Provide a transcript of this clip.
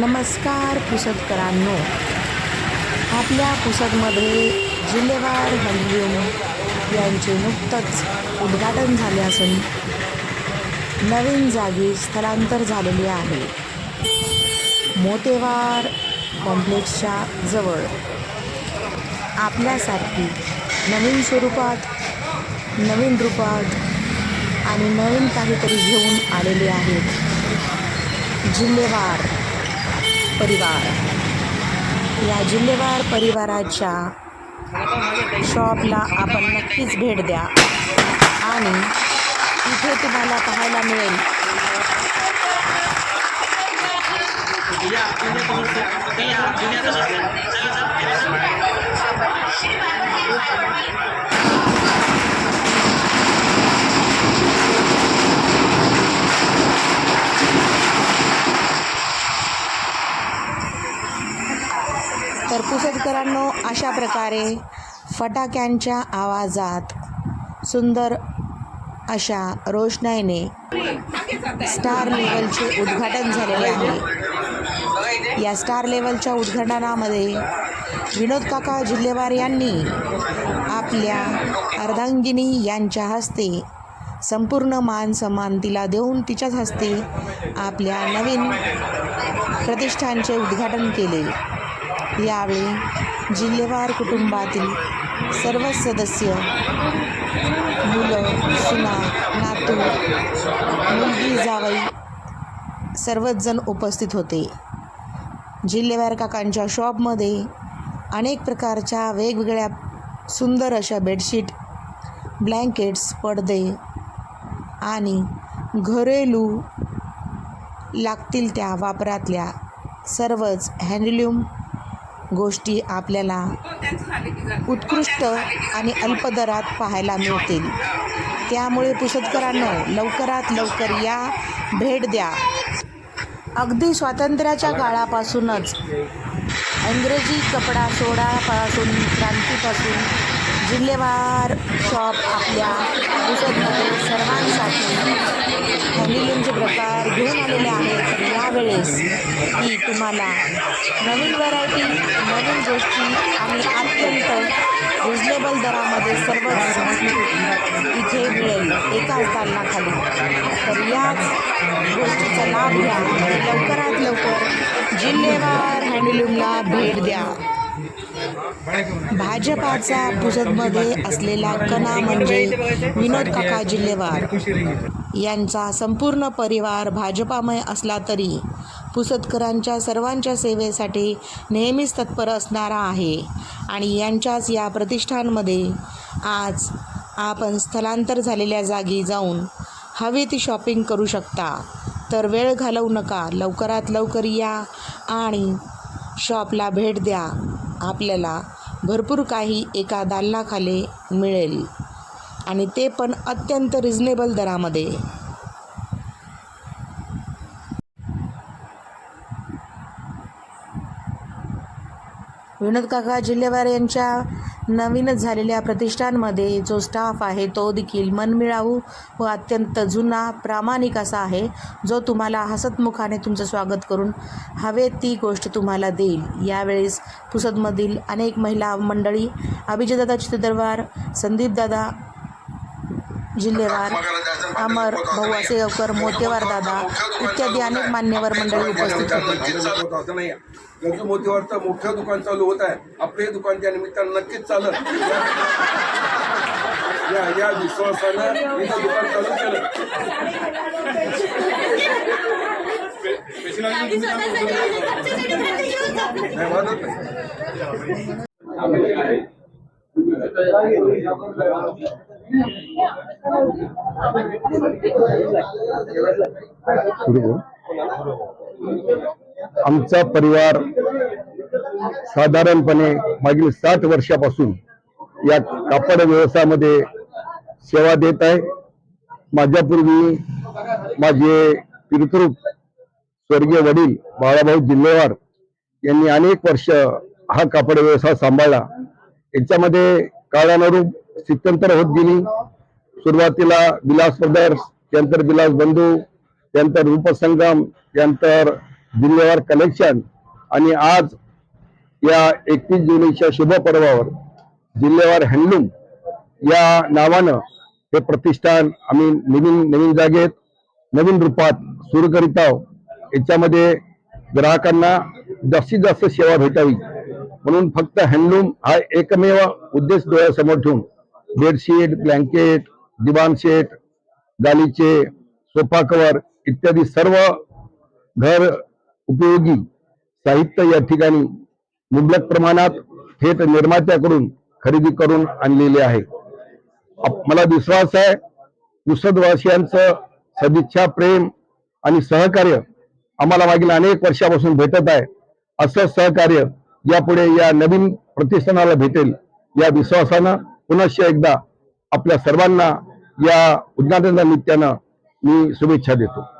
नमस्कार पुसदकरांनो आपल्या पुसदमध्ये जिल्हेवार हल्लीम यांचे नुकतंच उद्घाटन झाले असून नवीन जागी स्थलांतर झालेले आहे. मोतेवार कॉम्प्लेक्सच्या जवळ. आपल्यासाठी नवीन स्वरूपात नवीन रूपात आणि नवीन काहीतरी घेऊन आलेले आहेत जिल्हेवार परिवार. या जिल्हेवार परिवाराच्या शॉपला आपण नक्कीच भेट द्या. आणि इथे तुम्हाला पाहायला मिळेल. तर पुसदकरांनो अशा प्रकारे फटाक्यांच्या आवाजात सुंदर अशा रोषणाईने स्टार लेवलचे उद्घाटन झालेले आहे. या स्टार लेवलच्या उद्घाटनामध्ये विनोद काका जिल्हेवार यांनी आपल्या अर्धांगिनी यांच्या हस्ते संपूर्ण मान सन्मान तिला देऊन तिच्याच हस्ते आपल्या नवीन प्रतिष्ठानचे उद्घाटन केले. यावेळी जिल्हेवार कुटुंबातील सर्व सदस्य मुलं सुना नातू मुलगी जावई सर्वच जण उपस्थित होते. जिल्हेवार काकांच्या शॉपमध्ये अनेक प्रकारच्या वेगवेगळ्या सुंदर अशा बेडशीट ब्लँकेट्स पडदे आणि घरेलू लागतील त्या वापरातल्या सर्वच हँडलूम गोष्टी आपल्याला उत्कृष्ट आणि अल्प दरात पाहायला मिळतील. त्यामुळे पुसदकरांनो लवकरात लवकर या भेट द्या. अगदी स्वातंत्र्याच्या काळापासूनच इंग्रजी कपडा सोडापासून क्रांतीपासून जिल्हेवार शॉप आपल्या पुसदमध्ये सर्वांसाठी हँडलूमचे प्रकार घेऊन आलेले आहेत. वेळेस मी तुम्हाला नवीन व्हरायटी नवीन गोष्टी आणि अत्यंत रिजनेबल दरामध्ये सर्वच इथे मिळेल एकाच दालनाखाली तर याच गोष्टीचा लाभ घ्या लवकरात लवकर जिल्हेवार हँडलूमला भेट द्या. भाजपाचा पुसदमध्ये असलेला कणा म्हणजे विनोद काका जिल्हेवार. यांचा संपूर्ण परिवार भाजपामय असला तरी पुसदकरांच्या सर्वांच्या सेवेसाठी नेहमीच तत्पर असणारा आहे आणि यांच्याच या प्रतिष्ठानमध्ये आज आपण स्थलांतर झालेल्या जागी जाऊन हवी ती शॉपिंग करू शकता. तर वेळ घालवू नका. लवकरात लवकर या आणि शॉपला भेट द्या. आपल्याला भरपूर काही एका दालनाखाली मिळेल. आणि ते पण अत्यंत रिजनेबल दरामध्ये. विनोद काका जिल्हेवार यांच्या नवीनच झालेल्या प्रतिष्ठानमध्ये जो स्टाफ आहे तो देखील मनमिळावू व अत्यंत जुना प्रामाणिक असा आहे जो तुम्हाला हसतमुखाने तुमचं स्वागत करून हवे ती गोष्ट तुम्हाला देईल. यावेळेस पुसदमधील अनेक महिला मंडळी अभिजितदादा चित्रदरबार संदीपदादा जिल्हेवार अमर भाऊ असेगावकर मोतेवार दादा इत्यादी अनेक मान्यवर मंडळी उपस्थित होते. होत असं नाही गरजू मोतीवरचं मोठं दुकान चालू होत. आहे आपले दुकान त्या निमित्तानं नक्कीच चालत या या विश्वासानं दुकान चालू केलं. आमचा परिवार साधारणपणे मागील साठ वर्षापासून या कापड व्यवसायामध्ये सेवा देत आहे. माझ्यापूर्वी माझे पितृप स्वर्गीय वडील बाळाभाऊ जिल्हेवार यांनी अनेक वर्ष हा कापड व्यवसाय सांभाळला. याच्यामध्ये काळानुरूप स्थित्यंतर होत गेली. सुरुवातीला विलास ब्रदर्स त्यानंतर विलास बंधू त्यानंतर रूपसंगम त्यानंतर जिल्ह्यावर कलेक्शन आणि आज या एकतीस जुलैच्या शुभ पर्वावर जिल्ह्यावर हँडलूम या नावानं हे प्रतिष्ठान आम्ही नवीन नवीन जागेत नवीन रूपात सुरू करीत आहोत. याच्यामध्ये ग्राहकांना जास्तीत जास्त सेवा भेटावी. म्हणून फक्त हँडलूम हा एकमेव उद्देश डोळ्यासमोर ठेवून बेडशीट ब्लँकेट दिवाण सेट गालीचे सोफा कवर इत्यादी सर्व घर उपयोगी साहित्य या ठिकाणी मुबलक प्रमाणात थेट निर्मात्याकडून खरेदी करून आणलेले आहे. मला विश्वास आहे पुसदवासियांचं सदिच्छा प्रेम आणि सहकार्य आम्हाला मागील अनेक वर्षापासून भेटत आहे. असं सहकार्य यापुढे या नवीन प्रतिष्ठानाला भेटेल या विश्वासानं पुनश्च एकदा आपल्या सर्वांना या उद्घाटनानिमित्तानं मी शुभेच्छा देतो.